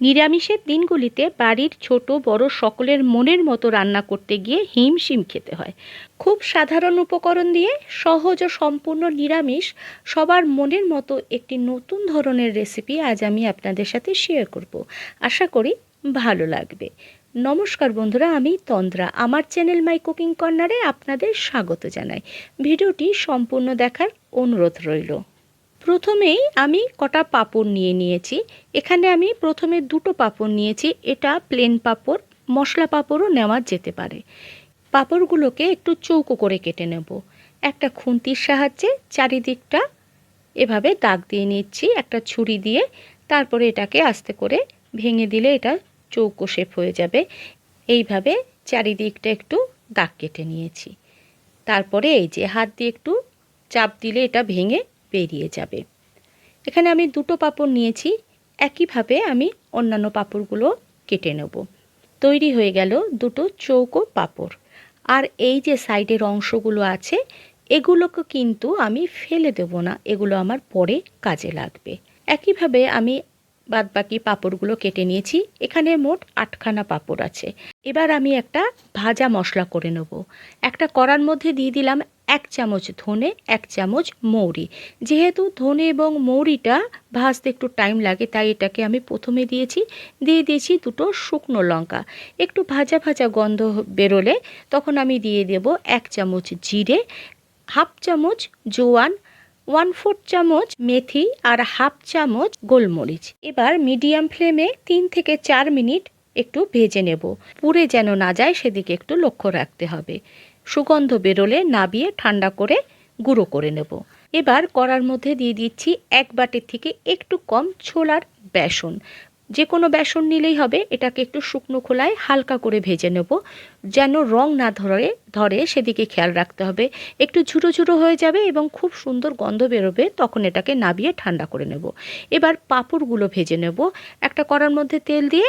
নিরামিষের দিনগুলিতে বাড়ির ছোট, বড় সকলের মনের মতো রান্না করতে গিয়ে হিমশিম খেতে হয়। খুব সাধারণ উপকরণ দিয়ে সহজ ও সম্পূর্ণ নিরামিষ, সবার মনের মতো একটি নতুন ধরনের রেসিপি আজ আমি আপনাদের সাথে শেয়ার করব। আশা করি ভালো লাগবে। নমস্কার বন্ধুরা, আমি তন্দ্রা। আমার চ্যানেল মাই কুকিং কর্নারে আপনাদের স্বাগত জানাই। ভিডিওটি সম্পূর্ণ দেখার অনুরোধ রইল। প্রথমেই আমি কটা পাঁপড় নিয়ে নিয়েছি। এখানে আমি প্রথমে দুটো পাঁপড় নিয়েছি। এটা প্লেন পাঁপড়, মশলা পাঁপড়ও নেওয়া যেতে পারে। পাঁপড়গুলোকে একটু চৌকো করে কেটে নেব। একটা খুন্তির সাহায্যে চারিদিকটা এভাবে দাগ দিয়ে নিচ্ছি, একটা ছুরি দিয়ে। তারপরে এটাকে আস্তে করে ভেঙে দিলে এটা চৌকো শেপ হয়ে যাবে। এইভাবে চারিদিকটা একটু দাগ কেটে নিয়েছি। তারপরে এই যে হাত দিয়ে একটু চাপ দিলে এটা ভেঙে বেরিয়ে যাবে। এখানে আমি দুটো পাপড় নিয়েছি, একইভাবে আমি অন্যান্য পাপড়গুলো কেটে নেব। তৈরি হয়ে গেল দুটো চৌকো পাপড়। আর এই যে সাইডের অংশগুলো আছে, এগুলোকে কিন্তু আমি ফেলে দেব না, এগুলো আমার পরে কাজে লাগবে। একইভাবে আমি বাদ বাকি পাঁপড়গুলো কেটে নিয়েছি। এখানে মোট আটখানা পাঁপড় আছে। এবার আমি একটা ভাজা মশলা করে নেব। একটা কড়ার মধ্যে দিয়ে দিলাম এক চামচ ধনে, এক চামচ মৌরি। যেহেতু ধনে এবং মৌরিটা ভাজতে একটু টাইম লাগে, তাই এটাকে আমি প্রথমে দিয়েছি। দিয়ে দিয়েছি দুটো শুকনো লঙ্কা। একটু ভাজা ভাজা গন্ধ বেরোলে তখন আমি দিয়ে দেব এক চামচ জিরে, হাফ চামচ জোয়ান ওয়ান ফোর্থ চামচ মেথি আর হাফ চামচ গোলমরিচ। এবার মিডিয়াম ফ্লেমে তিন থেকে চার মিনিট একটু ভেজে নেব। পুড়ে যেন না যায় সেদিকে একটু লক্ষ্য রাখতে হবে। সুগন্ধ বেরোলে নাবিয়ে ঠান্ডা করে গুঁড়ো করে নেব। এবার করার মধ্যে দিয়ে দিচ্ছি এক বাটির থেকে একটু কম ছোলার বেসন। যে কোনো বেসন নিলেই হবে, এটাকে একটু শুকনো খোলায় হালকা করে ভেজে নেব। যেন রং না ধরে ধরে সেদিকে খেয়াল রাখতে হবে। একটু ঝুড়ো ঝুড়ো হয়ে যাবে এবং খুব সুন্দর গন্ধ বেরোবে, তখন এটাকে নাবিয়ে ঠান্ডা করে নেব। এবার পাঁপড়গুলো ভেজে নেব। একটা কড়ার মধ্যে তেল দিয়ে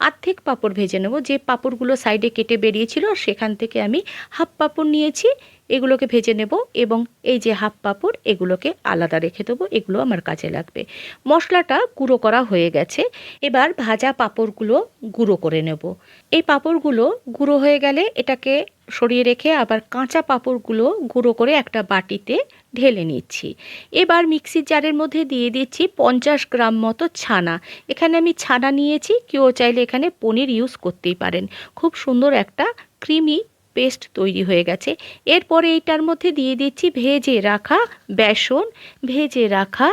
আর্ধেক পাঁপড় ভেজে নেব। যে পাঁপড়গুলো সাইডে কেটে বেরিয়েছিল, সেখান থেকে আমি হাফ পাঁপড় নিয়েছি। এগুলোকে ভেজে নেব এবং এই যে হাফ পাঁপড়, এগুলোকে আলাদা রেখে দেবো, এগুলো আমার কাজে লাগবে। মশলাটা গুঁড়ো করা হয়ে গেছে, এবার ভাজা পাঁপড়গুলো গুঁড়ো করে নেব। এই পাঁপড়গুলো গুঁড়ো হয়ে গেলে এটাকে সরিয়ে রেখে আবার কাঁচা পাঁপড়গুলো গুঁড়ো করে একটা বাটিতে ঢেলে নিচ্ছি। এবার মিক্সির জারের মধ্যে দিয়ে দিচ্ছি পঞ্চাশ গ্রাম মতো ছানা। এখানে আমি ছানা নিয়েছি, কেউ চাইলে এখানে পনির ইউজ করতেই পারেন। খুব সুন্দর একটা ক্রিমি পেস্ট তৈরি হয়ে গেছে। এরপরে এইটার মধ্যে দিয়ে দিচ্ছি ভেজে রাখা বেসন, ভেজে রাখা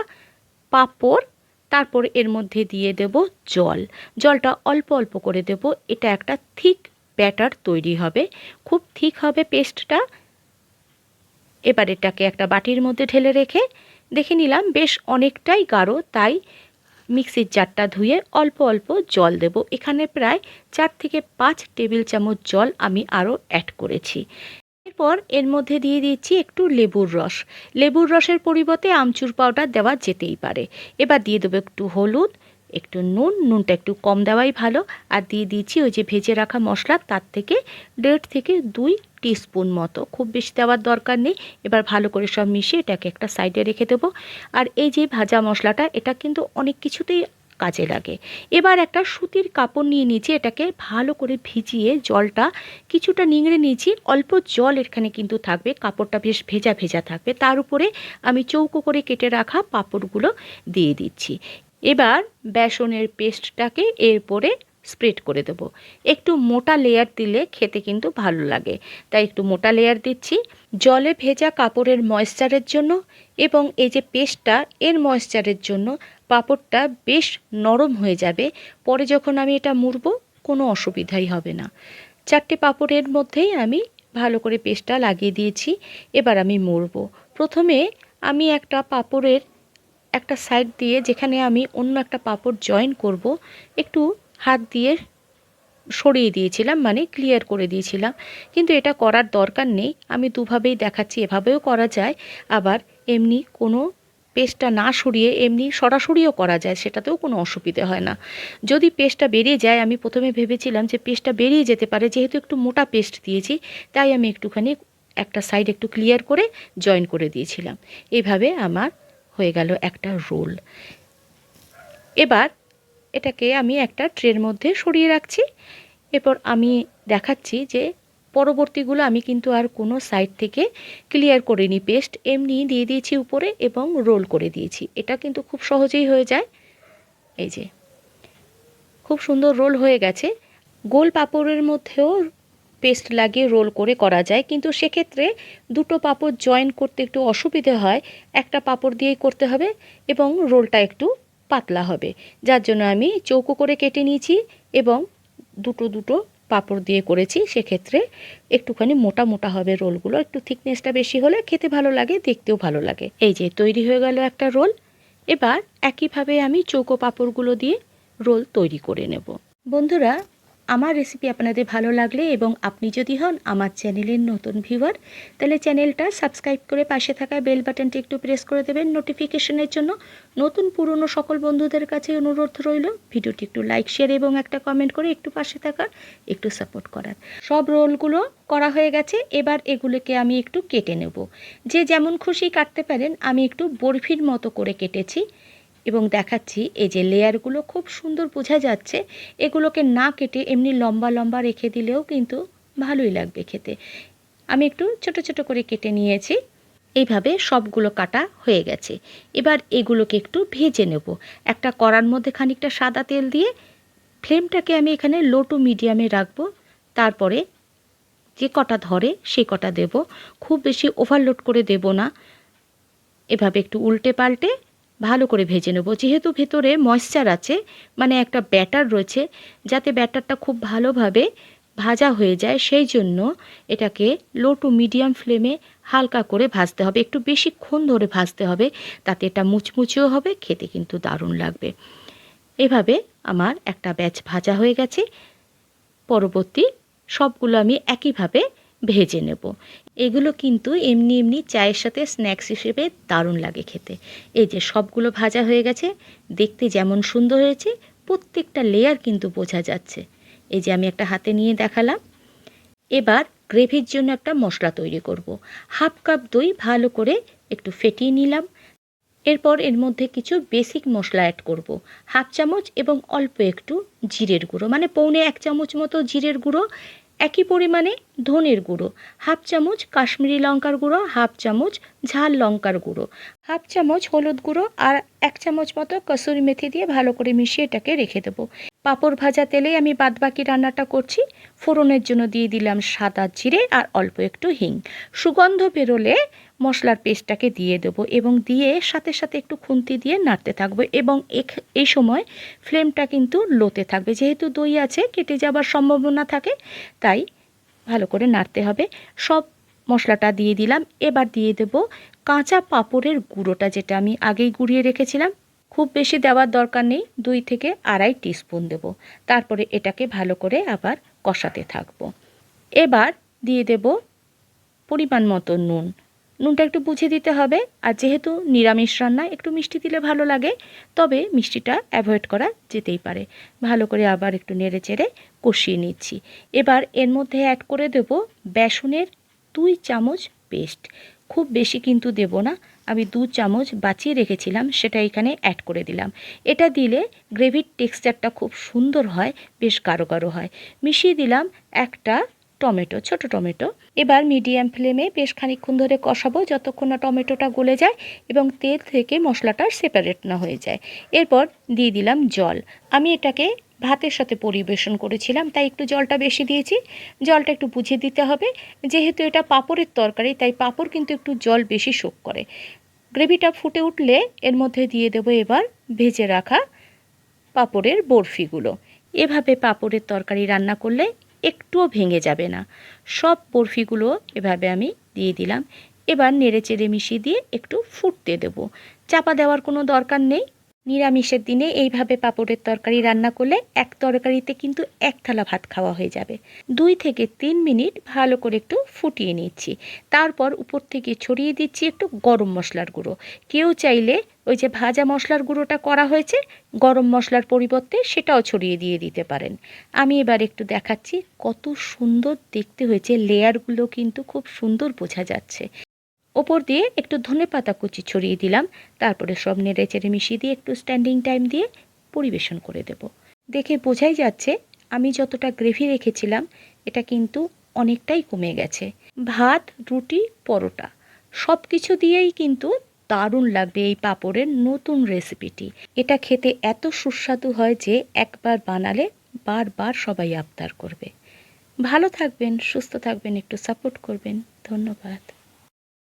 পাঁপড়, তারপর এর মধ্যে দিয়ে দেব জল। জলটা অল্প অল্প করে দেব, এটা একটা থিক ব্যাটার তৈরি হবে। খুব থিক হবে পেস্টটা। এবার এটাকে একটা বাটির মধ্যে ঢেলে রেখে, দেখে নিলাম বেশ অনেকটাই গাঢ়, তাই মিক্সির জারটা ধুয়ে অল্প অল্প জল দেব। এখানে প্রায় চার থেকে পাঁচ টেবিল চামচ জল আমি আরও অ্যাড করেছি। এরপর এর মধ্যে দিয়ে দিয়েছি একটু লেবুর রস। লেবুর রসের পরিবর্তে আমচুর পাউডার দেওয়া যেতেই পারে। এবার দিয়ে দেবো একটু হলুদ একটু নুন, নুনটা একটু কম দেওয়াই ভালো। আর দিয়ে দিচ্ছি ওই যে ভেজে রাখা মশলা, তার থেকে দেড় থেকে দুই টিস্পুন মতো। খুব বেশি দেওয়ার দরকার নেই। এবার ভালো করে সব মিশিয়ে এটাকে একটা সাইডে রেখে দেবো। আর এই যে ভাজা মশলাটা, এটা কিন্তু অনেক কিছুতেই কাজে লাগে। এবার একটা সুতির কাপড় নিয়ে নিয়েছি, এটাকে ভালো করে ভিজিয়ে জলটা কিছুটা নিংড়ে নিয়েছি। অল্প জল এখানে কিন্তু থাকবে, কাপড়টা বেশ ভেজা ভেজা থাকবে। তার উপরে আমি চৌকো করে কেটে রাখা পাঁপড়গুলো দিয়ে দিচ্ছি। এবার বেসনের পেস্টটাকে এরপরে স্প্রেড করে দেবো। একটু মোটা লেয়ার দিলে খেতে কিন্তু ভালো লাগে। তাই একটু মোটা লেয়ার দিচ্ছি। জলে ভেজা কাপড়ের ময়েশ্চারের জন্য এবং এই যে পেস্টটা, এর ময়েশ্চারের জন্য পাপড়টা বেশ নরম হয়ে যাবে। পরে যখন আমি এটা মুড়বো, কোনো অসুবিধাই হবে না। চারটে পাপড়ের মধ্যেই আমি ভালো করে পেস্টটা লাগিয়ে দিয়েছি। এবার আমি মুড়বো। প্রথমে আমি একটা পাঁপড়ের একটা সাইড দিয়ে যেখানে আমি অন্য একটা পাপড় জয়েন করব, একটু হাত দিয়ে সরিয়ে দিয়েছিলাম মানে ক্লিয়ার করে দিয়েছিলাম। কিন্তু এটা করার দরকার নেই, আমি দুভাবেই দেখাচ্ছি, এভাবেও করা যায়। আবার এমনি কোনো পেস্টটা না সরিয়ে এমনি সরাসরিও করা যায়, সেটাতেও কোনো অসুবিধে হয় না। যদি পেস্টটা বেরিয়ে যায়, আমি প্রথমে ভেবেছিলাম যে পেস্টটা বেরিয়ে যেতে পারে, যেহেতু একটু মোটা পেস্ট দিয়েছি, তাই আমি একটুখানি একটা সাইড একটু ক্লিয়ার করে জয়েন করে দিয়েছিলাম। এইভাবে আমার হয়ে গেল একটা রোল। এবার এটাকে আমি একটা ট্রের মধ্যে সরিয়ে রাখছি। এরপর আমি দেখাচ্ছি যে পরবর্তীগুলো আমি কিন্তু আর কোনো সাইড থেকে ক্লিয়ার করিনি। পেস্ট এমনি দিয়ে দিয়েছি উপরে এবং রোল করে দিয়েছি। এটা কিন্তু খুব সহজেই হয়ে যায়। এই যে, খুব সুন্দর রোল হয়ে গেছে। গোল পাঁপড়ের মধ্যেও পেস্ট লাগিয়ে রোল করে করা যায়। কিন্তু সেক্ষেত্রে দুটো পাপড় জয়েন করতে একটু অসুবিধে হয়। একটা পাপড় দিয়েই করতে হবে এবং রোলটা একটু পাতলা হবে। যার জন্য আমি চৌকো করে কেটে নিয়েছি এবং দুটো দুটো পাপড় দিয়ে করেছি। সেক্ষেত্রে একটুখানি মোটা মোটা হবে রোলগুলো। একটু থিকনেসটা বেশি হলে খেতে ভালো লাগে, দেখতেও ভালো লাগে। এই যে, তৈরি হয়ে গেল একটা রোল। এবার একইভাবে আমি চৌকো পাপড়গুলো দিয়ে রোল তৈরি করে নেব। বন্ধুরা আমার রেসিপি আপনাদের ভালো লাগলে এবং আপনি যদি হন আমার চ্যানেলের নতুন ভিউয়ার তাহলে চ্যানেলটা সাবস্ক্রাইব করে পাশে থাকা বেল বাটনটি একটু প্রেস করে দেবেন নোটিফিকেশনের জন্য। নতুন পুরনো সকল বন্ধুদের কাছে অনুরোধ রইল, ভিডিওটি একটু লাইক শেয়ার এবং একটা কমেন্ট করে একটু পাশে থাকার, একটু সাপোর্ট করার। সব রোলগুলো করা হয়ে গেছে, এবার এগুলোকে আমি একটু কেটে নেব। যে যেমন খুশি কাটতে পারেন, আমি একটু বরফির মতো করে কেটেছি। এবং দেখাচ্ছি এই যে লেয়ারগুলো খুব সুন্দর বোঝা যাচ্ছে। এগুলোকে না কেটে এমনি লম্বা লম্বা রেখে দিলেও কিন্তু ভালোই লাগবে খেতে। আমি একটু ছোট ছোট করে কেটে নিয়েছি। এইভাবে সবগুলো কাটা হয়ে গেছে। এবার এগুলোকে একটু ভেজে নেব। একটা কড়ার মধ্যে খানিকটা সাদা তেল দিয়ে ফ্লেমটাকে আমি এখানে লো টু মিডিয়ামে রাখব। তারপরে যে কটা ধরে সে কটা দেব। খুব বেশি ওভারলোড করে দেব না। এভাবে একটু উল্টে পাল্টে ভালো করে ভেজে নেব। যেহেতু ভেতরে ময়েশ্চার আছে মানে একটা ব্যাটার রয়েছে, যাতে ব্যাটারটা খুব ভালোভাবে ভাজা হয়ে যায়, সেই জন্য এটাকে লো টু মিডিয়াম ফ্লেমে হালকা করে ভাজতে হবে। একটু বেশিক্ষণ ধরে ভাজতে হবে, তাতে এটা মুচমুচেও হবে, খেতে কিন্তু দারুণ লাগবে। এভাবে আমার একটা ব্যাচ ভাজা হয়ে গেছে। পরবর্তী সবগুলো আমি একইভাবে ভেজে নেব। এগুলো কিন্তু এমনি এমনি চায়ের সাথে স্ন্যাক্স হিসেবে দারুণ লাগে খেতে। এই যে সবগুলো ভাজা হয়ে গেছে, দেখতে যেমন সুন্দর হয়েছে, প্রত্যেকটা লেয়ার কিন্তু বোঝা যাচ্ছে। এই যে আমি একটা হাতে নিয়ে দেখালাম। এবার গ্রেভির জন্য একটা মশলা তৈরি করব। হাফ কাপ দই ভালো করে একটু ফেটিয়ে নিলাম। এরপর এর মধ্যে কিছু বেসিক মশলা অ্যাড করব। হাফ চামচ এবং অল্প একটু জিরের গুঁড়ো মানে পৌনে এক চামচ মতো জিরের গুঁড়ো। একই পরিমাণে ধনের গুঁড়ো, হাফ চামচ কাশ্মীরি লঙ্কার গুঁড়ো, হাফ চামচ ঝাল লঙ্কার গুঁড়ো, হাফ চামচ হলুদ গুঁড়ো আর এক চামচ মতো কসুরি মেথি দিয়ে ভালো করে মিশিয়ে এটাকে রেখে দেবো। পাঁপড় ভাজা তেলেই আমি বাদবাকি রান্নাটা করছি। ফোড়নের জন্য দিয়ে দিলাম সাদা জিরে আর অল্প একটু হিং। সুগন্ধ বেরোলে মশলার পেস্টটাকে দিয়ে দেবো এবং দিয়ে সাথে সাথে একটু খুন্তি দিয়ে নাড়তে থাকব এবং এই সময় ফ্লেমটা কিন্তু লোতে থাকবে। যেহেতু দই আছে, কেটে যাবার সম্ভাবনা থাকে, তাই ভালো করে নাড়তে হবে। সব মশলাটা দিয়ে দিলাম। এবার দিয়ে দেব কাঁচা পাঁপড়ের গুঁড়োটা যেটা আমি আগেই গুঁড়িয়ে রেখেছিলাম। খুব বেশি দেওয়ার দরকার নেই, দুই থেকে আড়াই টিস্পুন দেব। তারপরে এটাকে ভালো করে আবার কষাতে থাকব। এবার দিয়ে দেব পরিমাণ মতো নুন। নুনটা একটু বুঝে দিতে হবে, আর যেহেতু নিরামিষ রান্না, একটু মিষ্টি দিলে ভালো লাগে, তবে মিষ্টিটা অ্যাভয়েড করা যেতেই পারে। ভালো করে আবার একটু নেড়ে চেড়ে কষিয়ে নিচ্ছি। এবার এর মধ্যে অ্যাড করে দেব বেসনের দুই চামচ পেস্ট খুব বেশি কিন্তু দেব না আমি দু চামচ বাঁচিয়ে রেখেছিলাম, সেটা এখানে অ্যাড করে দিলাম। এটা দিলে গ্রেভির টেক্সচারটা খুব সুন্দর হয়, বেশ কারও কারও হয়। মিশিয়ে দিলাম একটা টমেটো, ছোট টমেটো। এবার মিডিয়াম ফ্লেমে বেশ খানিক্ষণ ধরে কষাবো যতক্ষণ না টমেটোটা গলে যায় এবং তেল থেকে মশলাটা সেপারেট না হয়ে যায়। এরপর দিয়ে দিলাম জল। আমি এটাকে ভাতের সাথে পরিবেশন করেছিলাম, তাই একটু জলটা বেশি দিয়েছি। জলটা একটু বুঝে দিতে হবে, যেহেতু এটা পাপড়ের তরকারি, তাই পাপড় কিন্তু একটু জল বেশি শোক করে। গ্রেভিটা ফুটে উঠলে এর মধ্যে দিয়ে দেবো এবার ভেজে রাখা পাপড়ের বরফিগুলো। এভাবে পাপড়ের তরকারি রান্না করলে একটুও ভেঙে যাবে না। সব বরফিগুলো এভাবে আমি দিয়ে দিলাম। এবার নেড়ে চেড়ে মিশিয়ে দিয়ে একটু ফুটতে দেবো। চাপা দেওয়ার কোনো দরকার নেই। নিরামিষের দিনে এইভাবে পাঁপড়ের তরকারি রান্না করলে এক তরকারিতে কিন্তু এক থালা ভাত খাওয়া হয়ে যাবে। দুই থেকে তিন মিনিট ভালো করে একটু ফুটিয়ে নিচ্ছি। তারপর উপর থেকে ছড়িয়ে দিচ্ছি একটু গরম মশলার গুঁড়ো। কেউ চাইলে ওই যে ভাজা মশলার গুঁড়োটা করা হয়েছে, গরম মশলার পরিবর্তে সেটাও ছড়িয়ে দিয়ে দিতে পারেন। আমি এবার একটু দেখাচ্ছি কত সুন্দর দেখতে হয়েছে। লেয়ারগুলো কিন্তু খুব সুন্দর বোঝা যাচ্ছে। ওপর দিয়ে একটু ধনে পাতা কুচি ছড়িয়ে দিলাম। তারপরে সব নেড়ে চেড়ে মিশিয়ে দিয়ে একটু স্ট্যান্ডিং টাইম দিয়ে পরিবেশন করে দেব। দেখে বোঝাই যাচ্ছে, আমি যতটা গ্রেভি রেখেছিলাম, এটা কিন্তু অনেকটাই কমে গেছে। ভাত, রুটি, পরোটা সব কিছু দিয়েই কিন্তু দারুণ লাগবে এই পাঁপড়ের নতুন রেসিপিটি এটা খেতে এত সুস্বাদু হয় যে একবার বানালে বারবার সবাই আবদার করবে। ভালো থাকবেন, সুস্থ থাকবেন, একটু সাপোর্ট করবেন। ধন্যবাদ।